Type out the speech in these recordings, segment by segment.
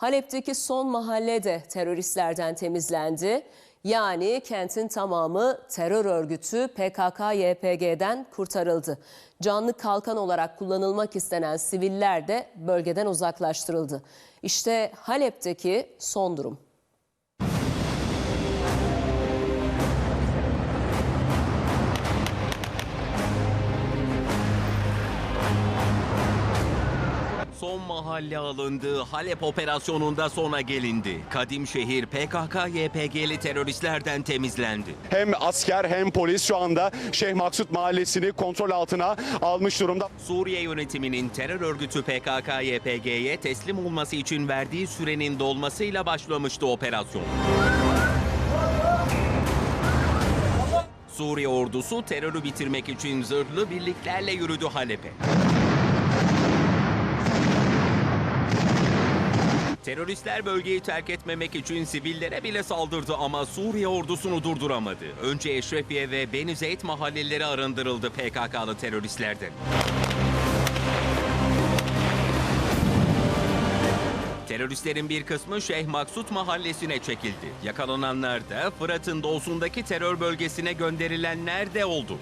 Halep'teki son mahalle de teröristlerden temizlendi. Yani kentin tamamı terör örgütü PKK-YPG'den kurtarıldı. Canlı kalkan olarak kullanılmak istenen siviller de bölgeden uzaklaştırıldı. İşte Halep'teki son durum. Son mahalle alındı, Halep operasyonunda sona gelindi. Kadim şehir PKK-YPG'li teröristlerden temizlendi. Hem asker hem polis şu anda Şeyh Maksut mahallesini kontrol altına almış durumda. Suriye yönetiminin terör örgütü PKK-YPG'ye teslim olması için verdiği sürenin dolmasıyla başlamıştı operasyon. Suriye ordusu terörü bitirmek için zırhlı birliklerle yürüdü Halep'e. Teröristler bölgeyi terk etmemek için sivillere bile saldırdı ama Suriye ordusunu durduramadı. Önce Eşrefiye ve Beni Zeyd mahalleleri arındırıldı PKK'lı teröristlerden. Teröristlerin bir kısmı Şeyh Maksut mahallesine çekildi. Yakalananlar da Fırat'ın doğusundaki terör bölgesine gönderilenler de oldu.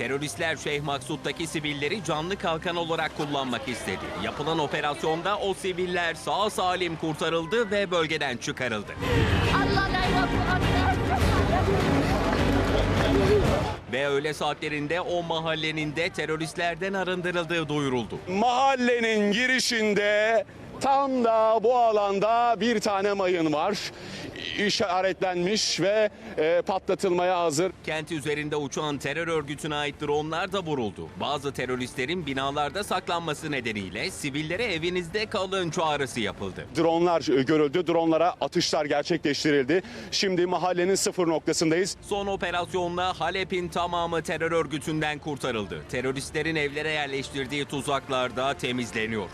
Teröristler Şeyh Maksut'taki sivilleri canlı kalkan olarak kullanmak istedi. Yapılan operasyonda o siviller sağ salim kurtarıldı ve bölgeden çıkarıldı. Ve öğle saatlerinde o mahallenin de teröristlerden arındırıldığı duyuruldu. Mahallenin girişinde tam da bu alanda bir tane mayın var. İşaretlenmiş ve e, patlatılmaya hazır. Kent üzerinde uçan terör örgütüne ait dronlar da vuruldu. Bazı teröristlerin binalarda saklanması nedeniyle sivillere evinizde kalın çağrısı yapıldı. Dronlar e, görüldü. Dronlara atışlar gerçekleştirildi. Şimdi mahallenin sıfır noktasındayız. Son operasyonla Halep'in tamamı terör örgütünden kurtarıldı. Teröristlerin evlere yerleştirdiği tuzaklar da temizleniyor.